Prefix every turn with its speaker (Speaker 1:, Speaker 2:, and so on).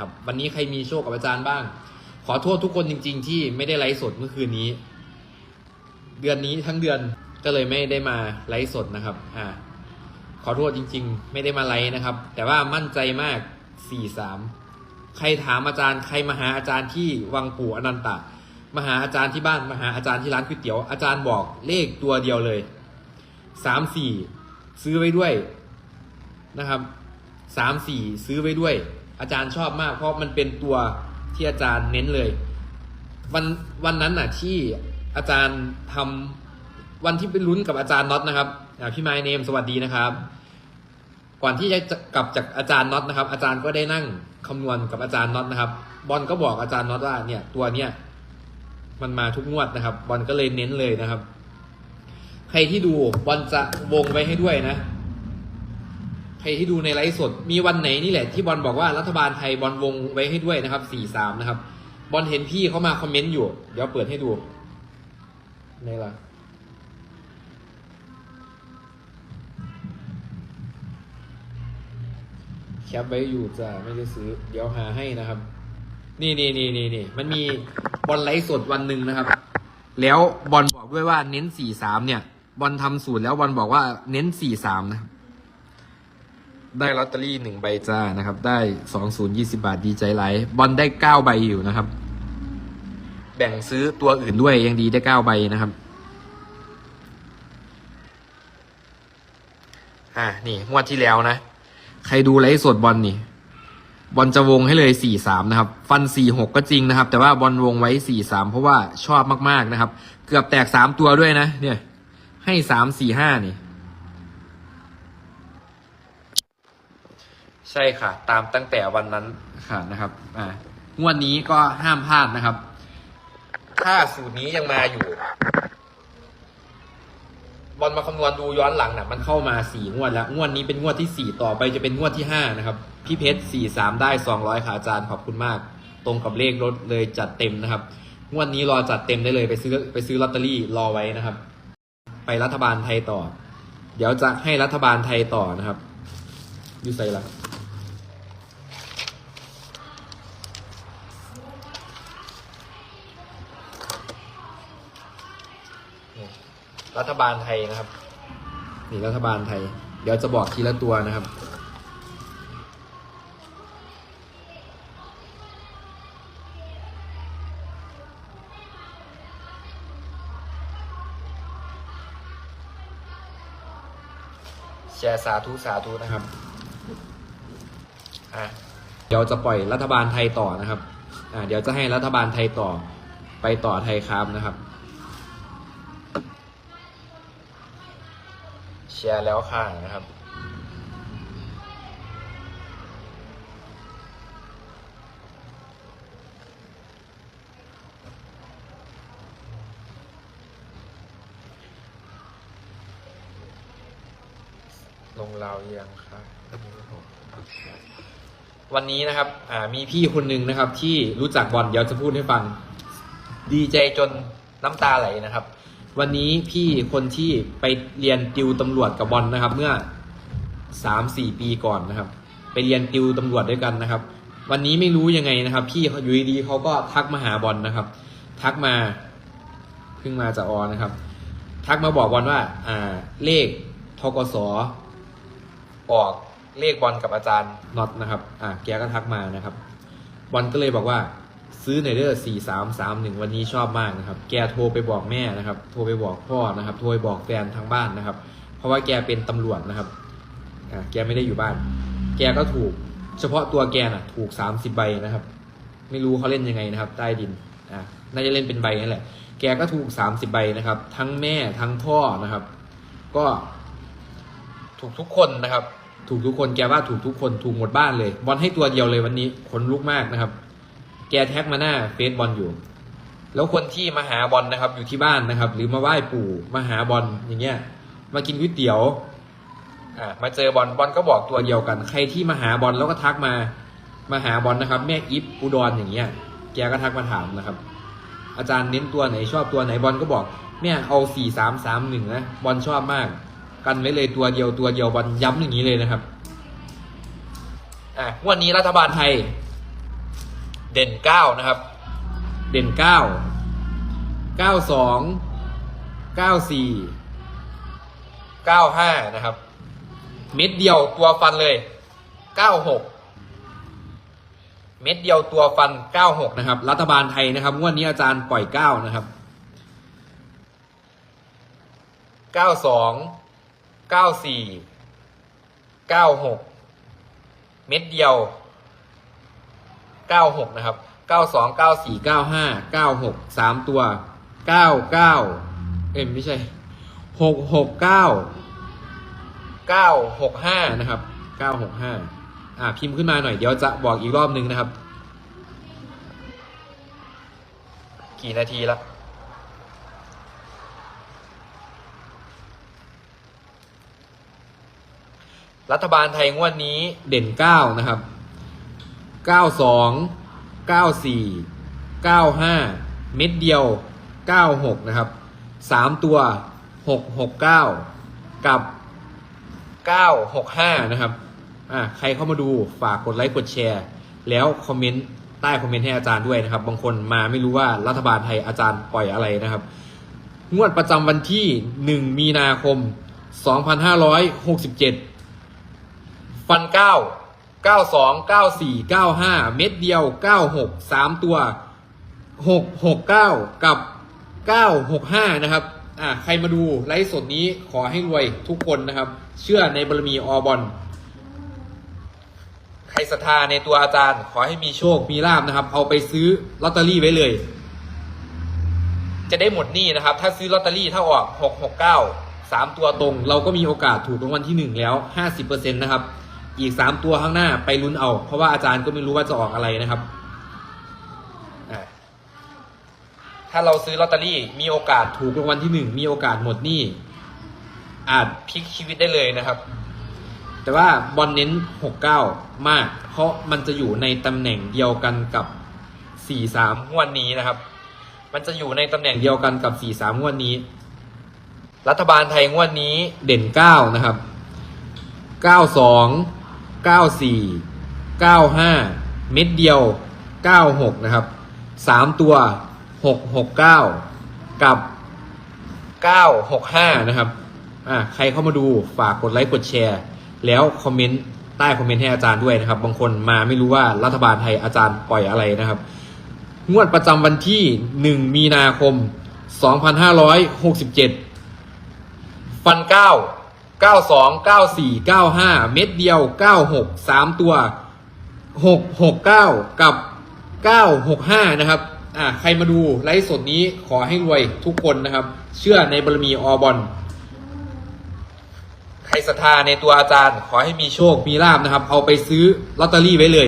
Speaker 1: นะครับ วันนี้ใครมีโชคกับอาจารย์บ้าง ขอโทษทุกคนจริง ๆ ที่ไม่ได้ไลฟ์สดเมื่อคืนนี้ เดือนนี้ทั้งเดือนก็เลยไม่ได้มาไลฟ์สดนะครับ อ่า ขอโทษจริง ๆ ไม่ได้มาไลฟ์นะครับ แต่ว่ามั่นใจมาก4-3ใครถามอาจารย์ ใครมาหาอาจารย์ที่วังปู่อนันตะมาหาอาจารย์ที่บ้านมาหาอาจารย์ที่ร้านก๋วยเตี๋ยวอาจารย์บอกเลขตัวเดียวเลย3-4ซื้อไว้ด้วยนะครับ3-4ซื้อไว้ด้วย อาจารย์ชอบมากเพราะมันเป็นตัวที่อาจารย์เน้นเลย วันวันนั้นน่ะที่อาจารย์ทำวันที่ไปลุ้นกับอาจารย์น็อตนะครับพี่ไมเนมสวัสดีนะครับ ก่อนที่จะกลับจากอาจารย์น็อตนะครับ อาจารย์ก็ได้นั่งคำนวณกับอาจารย์น็อตนะครับ บอลก็บอกอาจารย์น็อตว่าเนี่ยตัวเนี้ยมันมาทุกงวดนะครับ บอลก็เลยเน้นเลยนะครับ ใครที่ดูบอลจะวงไว้ให้ด้วยนะ ใครที่ดูในไลฟ์สด มีวันไหนนี่แหละที่บอลบอกว่ารัฐบาลไทยบอลวงไว้ให้ด้วยนะครับสี่สามนะครับ บอลเห็นพี่เขามาคอมเมนต์อยู่ เดี๋ยวเปิดให้ดูในละแคปไว้อยู่จ้ะไม่ได้ซื้อ เดี๋ยวหาให้นะครับ นี่นี่นี่นี่นี่มันมีบอลไลฟ์สดวันหนึ่งนะครับ แล้วบอลบอกด้วยว่าเน้นสี่สามเนี่ย บอลทำสูตรแล้วบอลบอกว่าเน้นสี่สามนะครับ ได้ลอตเตอรี่หนึ่งใบจ้านะครับ ได้สองศูนย์ยี่สิบาทดีใจไลฟ์บอลได้เก้าใบอยู่นะครับ แบ่งซื้อตัวอื่นด้วยยังดีได้เก้าใบนะครับอ่านี่งวดที่แล้วนะ ใครดูไลฟ์สดบอลนี่ บอลจะวงให้เลยสี่สามนะครับ ฟันสี่หกก็จริงนะครับ แต่ว่าบอลวงไว้สี่สามเพราะว่าชอบมากๆนะครับ เกือบแตกสามตัวด้วยนะ เนี่ย ให้สามสี่ห้านี่ ใช่ค่ะ ตามตั้งแต่วันนั้นค่ะนะครับอ่างวดนี้ก็ห้ามพลาดนะครับ ถ้าสูตรนี้ยังมาอยู่บอลมาคำนวณดูย้อนหลังนะ่ะ มันเข้ามาสี่งวดแล้ว งวดนี้เป็นงวดที่สี่ต่อไปจะเป็นงวดที่ห้านะครับ พี่เพชรสี่สามได้สองร้อยขาอาจารย์ขอบคุณมาก ตรงกับเลขรถเลยจัดเต็มนะครับ งวดนี้รอจัดเต็มได้เลยไปซื้อไปซื้อลอตเตอรี่รอไว้นะครับ ไปรัฐบาลไทยต่อ เดี๋ยวจะให้รัฐบาลไทยต่อนะครับ อยูไซละ รัฐบาลไทยนะครับ นี่รัฐบาลไทย เดี๋ยวจะบอกทีละตัวนะครับ แชร์สาธุสาธุนะครับอะเดี๋ยวจะปล่อยรัฐบาลไทยต่อนะครับอ่าเดี๋ยวจะให้รัฐบาลไทยต่อไปต่อไทยครับนะครับ แชร์แล้วค่ะนะครับ ลงราวยังครับวันนี้นะครับมีพี่คนหนึ่งนะครับ ที่รู้จักบอลเดี๋ยวจะพูดให้ฟัง ดีใจจนน้ำตาไหลนะครับ วันนี้พี่คนที่ไปเรียนติวตำรวจกับบอลนะครับ เมื่อสามสี่ปีก่อนนะครับ ไปเรียนติวตำรวจด้วยกันนะครับ วันนี้ไม่รู้ยังไงนะครับ พี่อยู่ดีๆเขาก็ทักมาหาบอลนะครับ ทักมาเพิ่งมาจากออนะครับ ทักมาบอกบอลว่า อ่า เลขทกสออกเลขบอลกับอาจารย์น็อตนะครับ อ่าแกก็ทักมานะครับ บอลก็เลยบอกว่า ซื้อในเดอร์สี่สามสามหนึ่งวันนี้ชอบมากนะครับ แกโทรไปบอกแม่นะครับ โทรไปบอกพ่อนะครับ โทรไปบอกแฟนทางบ้านนะครับ เพราะว่าแกเป็นตำรวจนะครับอ่าแกไม่ได้อยู่บ้าน แกก็ถูก เฉพาะตัวแกน่ะ ถูกสามสิบใบนะครับ ไม่รู้เขาเล่นยังไงนะครับ ใต้ดินอ่าน่าจะเล่นเป็นใบนั่นแหละ แกก็ถูกสามสิบใบนะครับ ทั้งแม่ทั้งพ่อนะครับ ก็ถูกทุกคนนะครับ ถูกทุกคนแกว่าถูกทุกคนถูกหมดบ้านเลย บอลให้ตัวเดียวเลยวันนี้ขนลุกมากนะครับ แกแท็กมาหน้าเฟซบอลอยู่ แล้วคนที่มาหาบอลนะครับ อยู่ที่บ้านนะครับ หรือมาไหว้ปู่มาหาบอลอย่างเงี้ย มากินก๋วยเตี๋ยวอ่ามาเจอบอลบอลก็บอกตัวเดียวกัน ใครที่มาหาบอลแล้วก็ทักมามาหาบอลนะครับ แม่อิฟอุดรอย่างเงี้ย แกก็ทักมาถามนะครับ อาจารย์เน้นตัวไหนชอบตัวไหนบอลก็บอกแม่เอาสี่สามสามหนึ่งนะบอลชอบมาก กันไว้เลยตัวเดียวตัวเดียวบอลย้ำอย่างนี้เลยนะครับอะวันนี้รัฐบาลไทย เด่นเก้านะครับ เด่นเก้าเก้าสองเก้าสี่เก้าห้านะครับ เม็ดเดียวตัวฟันเลยเก้าหกเม็ดเดียวตัวฟันเก้าหกนะครับ รัฐบาลไทยนะครับงวดนี้อาจารย์ปล่อยเก้านะครับเก้าสองเก้าสี่เก้าหกเม็ดเดียว เก้าหกนะครับเก้าสองเก้าสี่เก้าห้าเก้าหกสามตัวเก้าเก้าเอ็มไม่ใช่หกหกเก้าเก้าหกห้านะครับเก้าหกห้าอ่าพิมพ์ขึ้นมาหน่อยเดี๋ยวจะบอกอีกรอบนึงนะครับ กี่นาทีละรัฐบาลไทยงวดนี้เด่นเก้านะครับ เก้าสองเก้าสี่เก้าห้าเม็ดเดียวเก้าหกนะครับสามตัวหกหกเก้ากับเก้าหกห้านะครับอ่าใครเข้ามาดูฝากกดไลค์กดแชร์ แล้วคอมเมนต์ใต้คอมเมนต์ให้อาจารย์ด้วยนะครับ บางคนมาไม่รู้ว่ารัฐบาลไทยอาจารย์ปล่อยอะไรนะครับ งวดประจำวันที่หนึ่งมีนาคมสองพันห้าร้อยหกสิบเจ็ดฟันเก้า เก้าสองเก้าสี่เก้าห้าเม็ดเดียวเก้าหกสามตัวหกหกเก้ากับเก้าหกห้านะครับ อ่าใครมาดูไลฟ์สดนี้ขอให้รวยทุกคนนะครับ เชื่อในบารมีอบอลใครศรัทธาในตัวอาจารย์ ขอให้มีโชคมีลาบนะครับ เอาไปซื้อลอตเตอรี่ไว้เลย จะได้หมดหนี้นะครับ ถ้าซื้อลอตเตอรี่ถ้าออกหกหกเก้าสามตัวตรง เราก็มีโอกาสถูกรางวัลที่หนึ่งแล้วห้าสิบเปอร์เซ็นต์นะครับ อีกสามตัวข้างหน้าไปลุ้นเอา เพราะว่าอาจารย์ก็ไม่รู้ว่าจะออกอะไรนะครับถ้าเราซื้อลอตเตอรี่มีโอกาสถูกรางวัลที่หนึ่งมีโอกาสหมดหนี้อาจพลิกชีวิตได้เลยนะครับ แต่ว่าบอลเน้นหกเก้ามาก เพราะมันจะอยู่ในตำแหน่งเดียวกันกับสี่สามงวดนี้นะครับ มันจะอยู่ในตำแหน่งเดียวกันกับสี่สามงวดนี้ รัฐบาลไทยงวดนี้เด่นเก้านะครับเก้าสองเก้าสี่เก้าห้าม็ดเดียวเก้าหกนะครับสามตัวหกหกเก้ากับเก้าหกห้านะครับอ่าใครเข้ามาดูฝากกดไลค์กดแชร์ แล้วคอมเมนต์ใต้คอมเมนต์ให้อาจารย์ด้วยนะครับ บางคนมาไม่รู้ว่ารัฐบาลไทยอาจารย์ปล่อยอะไรนะครับ งวดประจำวันที่หนึ่งมีนาคมสองพันห้าร้อยหกสิบเจ็ดฟันเก้า เก้าสองเก้าสี่เก้าห้าเม็ดเดียวเก้าหกสามตัวหกหกเก้ากับเก้าหกห้านะครับ อ่าใครมาดูไลฟ์สดนี้ขอให้รวยทุกคนนะครับ เชื่อในบารมีอบอลใครศรัทธาในตัวอาจารย์ ขอให้มีโชค มีลาบนะครับ เอาไปซื้อลอตเตอรี่ไว้เลย